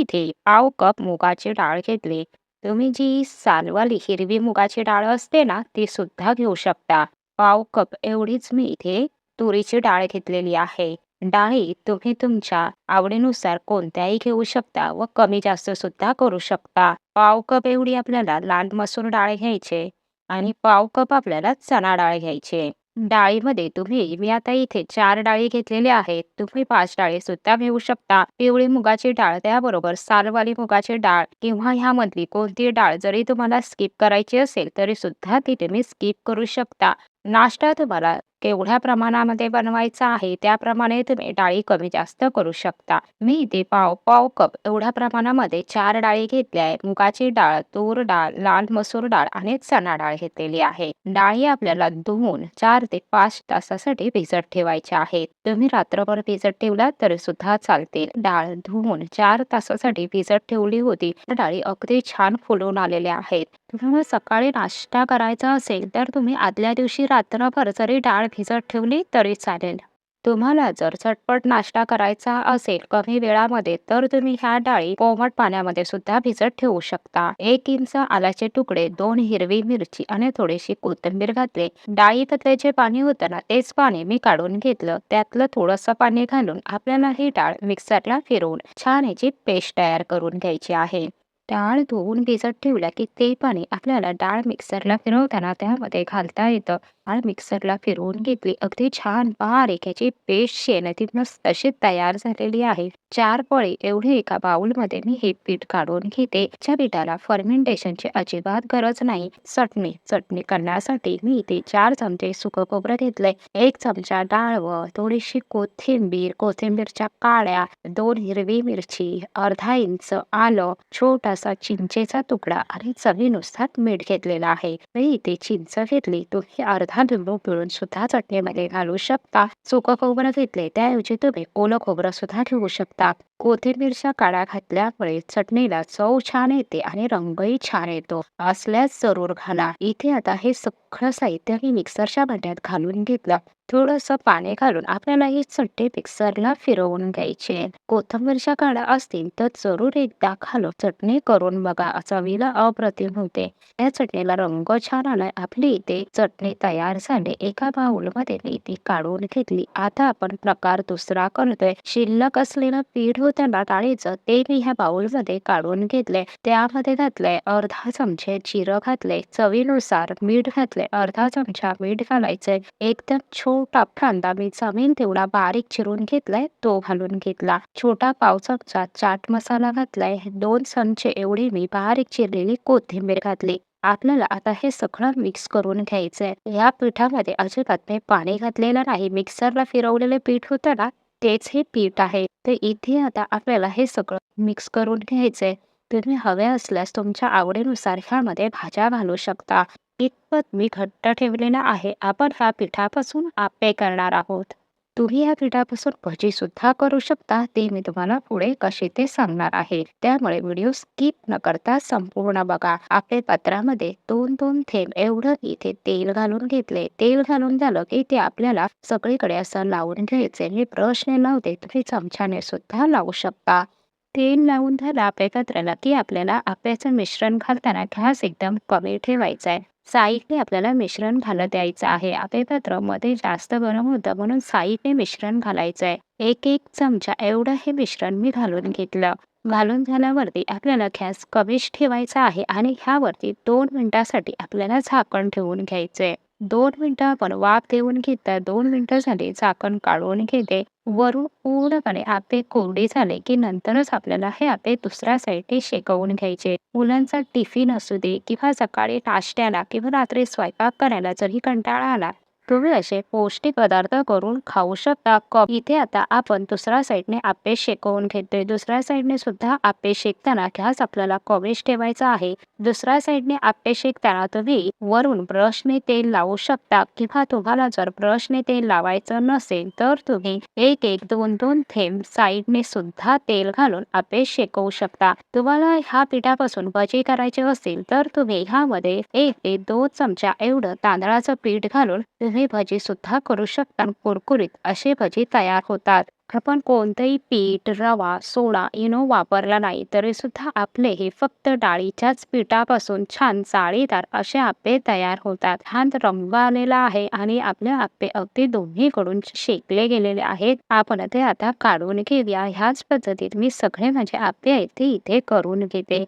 इथे पाव कप मुगाची डाळ घेतली. तुम्ही जी सालवाली हिरवी मुगाची डाळ असते ना ती सुद्धा घेऊ शकता. पाव कप एवढीच मी इथे तुरीची डाळ घेतलेली आहे. डाळी तुम्ही तुमच्या आवडीनुसार कोणत्याही घेऊ शकता व कमी जास्त सुद्धा करू शकता. पाव कप एवढी आपल्याला लाल मसूर डाळ घ्यायचे आणि पाव कप आपल्याला चणा डाळ घ्यायचे. डाळीमध्ये तुम्ही मी आता इथे चार डाळी घेतलेल्या आहेत. तुम्ही पाच डाळी सुद्धा घेऊ शकता. पिवळी मुगाची डाळ त्याबरोबर सालवाली मुगाची डाळ किंवा ह्यामधली कोणती डाळ जरी तुम्हाला स्किप करायची असेल तरी सुद्धा ती तुम्ही स्किप करू शकता. नाश्ता तुम्हाला केवढ्या प्रमाणामध्ये बनवायचा आहे त्याप्रमाणे तुम्ही डाळी कमी जास्त करू शकता. मी इथे पाव पाव कप एवढ्या प्रमाणामध्ये चार डाळी घेतल्या आहे मुगाची डाळ तूर डाळ लाल मसूर डाळ आणि चणा डाळ घेतलेली आहे. डाळी आपल्याला धुवून चार ते पाच तासासाठी भिजत ठेवायच्या आहेत. तुम्ही रात्रभर भिजत ठेवला तरी सुद्धा चालतील डाळ धुवून चार तासासाठी भिजत ठेवली होती. डाळी अगदी छान फुलून आलेल्या आहेत. तुम्हाला सकाळी नाश्ता करायचा असेल तर तुम्ही आदल्या दिवशी रात्रभर जरी डाळ भिजत ठेवली तरी चालेल. तुम्हाला जर झटपट नाश्ता करायचा असेल कमी वेळामध्ये तर तुम्ही ह्या डाळी कोमट पाण्यामध्ये सुद्धा भिजत ठेवू शकता. एक इंच आल्याचे तुकडे दोन हिरवी मिरची आणि थोडीशी कोथिंबीर घातले. डाळीतले जे पाणी होतं ना तेच पाणी मी काढून घेतलं. त्यातलं थोडंसं पाणी घालून आपल्याला ही डाळ मिक्सरला फिरवून छान याची पेस्ट तयार करून घ्यायची आहे. डाळ धुवून भिजत ठेवल्या की ते पाणी आपल्याला डाळ मिक्सरला फिरवताना त्यामध्ये घालता येतं. डाळ मिक्सरला फिरवून घेतली अगदी छान बारीक याची पेस्ट शेणती मस्त अशी तयार झालेली आहे. चार पळी एवढी एका बाउलमध्ये मी हे पीठ काढून घेते. त्या पिठाला फर्मेंटेशनची अजिबात गरज नाही. चटणी चटणी करण्यासाठी मी इथे चार चमचे सुकं खोबरं घेतलंय. एक चमचा डाळ व थोडीशी कोथिंबीर कोथिंबीरच्या काळ्या दोन हिरवी मिरची अर्धा इंच आलं छोटा छोटासा चिंचेचा तुकडा आणि चवीनुसार मीठ घेतलेला आहे. मी इथे चिंच घेतली. तुम्ही अर्धा लिंबू पिळून सुद्धा चटणीमध्ये घालू शकता. सुकं खोबरं घेतले. त्याऐवजी तुम्ही ओलं खोबरं सुद्धा ठेवू शकता. कोथिंबीरच्या काड्या घातल्यामुळे चटणीला चव छान येते आणि रंगही छान येतो. असल्यास जरूर घाला. इथे आता हे सगळं साहित्य मी मिक्सरच्या भांड्यात घालून घेतलं. थोडस पाणी घालून आपल्याला हे चट्टे मिक्सरला फिरवून घ्यायचे कोथिंबीरच्या काड्या असतील तर जरूर एकदा खालो चटणी करून बघा. चवीला अप्रतिम होते. या चटणीला रंग छान आलाय. आपली इथे चटणी तयार झाली. एका बाउलमध्ये मी ती काढून घेतली. आता आपण प्रकार दुसरा करतोय. शिल्लक असलेलं पीठ होतं डाळीचं ते मी ह्या बाउलमध्ये काढून घेतले. त्यामध्ये घातले अर्धा चमचे जिरं घातले. चवीनुसार मीठ घातले. अर्धा चमचा मीठ घालायचंय एकदम छोटा कांदा मी जमीन तेवढा बारीक चिरून घेतलाय. तो घालून घेतला. छोटा पाव चमचा चाट मसाला घातलाय. दोन चमचे एवढी मी बारीक चिरलेली कोथिंबीर घातली. आपल्याला आता हे सगळं मिक्स करून घ्यायचंय. या पिठामध्ये अजिबात मी पाणी घातलेलं नाही. मिक्सरला फिरवलेले पीठ होतं ना तेच हे पीठ आहे. तर इथे आता आपल्याला हे सगळं मिक्स करून घ्यायचंय. तुम्ही हवे असल्यास तुमच्या आवडीनुसार ह्यामध्ये भाज्या घालू शकता. इतपत मी घट्ट ठेवलेला आहे. आपण ह्या पिठापासून आपे करणार आहोत. तुम्ही या पिठापासून भजी सुद्धा करू शकता ते मी तुम्हाला पुढे कसे ते सांगणार आहे. त्यामुळे व्हिडिओ स्किप न करता संपूर्ण बघा. आपल्या पात्रामध्ये दोन दोन थेंब एवढं इथे तेल घालून घेतले. तेल घालून झालं की ते आपल्याला सगळीकडे असं लावून घ्यायचे. मी ब्रशने लावते तुम्ही चमच्याने सुद्धा लावू शकता. तेल लावून झालं आप एकत्राला की आपल्याला आप्याचं मिश्रण घालताना घास एकदम कमी ठेवायचा आहे. साईकने आपल्याला मिश्रण घालत द्यायचं आहे. आपेपत्रमध्ये जास्त गरम होतं म्हणून साईकने मिश्रण घालायचं आहे. एक एक चमचा एवढं हे मिश्रण मी घालून घेतलं. घालून झाल्यावरती आपल्याला घॅस कमीच ठेवायचा आहे आणि ह्यावरती दोन मिनिटासाठी आपल्याला झाकण ठेवून घ्यायचं आहे दोन मिनिटं आपण वाफ देऊन घेतात. दोन मिनिटं झाली झाकण काढून घेते. वरून पूर्णपणे आपे कोरडे झाले की नंतरच आपल्याला हे आपे दुसऱ्या साईडने शेकवून घ्यायचे. मुलांचा टिफिन असू दे किंवा सकाळी नाश्त्याला किंवा रात्री स्वयंपाक करायला जरी कंटाळा आला तुम्ही असे पौष्टिक पदार्थ करून खाऊ शकता. कप. इथे आता आपण दुसऱ्या साईडने आपे शेकवून घेतोय. दुसऱ्या साईडने सुद्धा आपे शेकताना घ्यास आपल्याला कॉवेज ठेवायचा आहे. दुसऱ्या साईडने आपे शेकताना तुम्ही वरून ब्रशने तेल लावू शकता किंवा तुम्हाला जर ब्रशने तेल लावायचं नसेल तर तुम्ही एक एक दोन दोन थेंब साईडने सुद्धा तेल घालून आपे शेकवू शकता. तुम्हाला ह्या पिठापासून भजी करायचे असेल तर तुम्ही ह्यामध्ये एक ते दोन चमचा एवढं तांदळाचं पीठ घालून तुम्ही भजी सुद्धा करू शकता कुरकुरीत असे भजी तयार होतात. आपण कोणतंही पीठ रवा सोडा इनो वापरला नाही तरी सुद्धा आपले हे फक्त डाळीच्याच पिठापासून छान जाळीदार असे आप्पे तयार होतात. छान रंग आलेला आहे आणि आपले आप्पे अगदी दोन्हीकडून शेकले गेलेले आहेत. आपण ते आता काढून घेऊया. ह्याच पद्धतीत मी सगळे माझे आप्पे आहेत ते इथे करून घेते.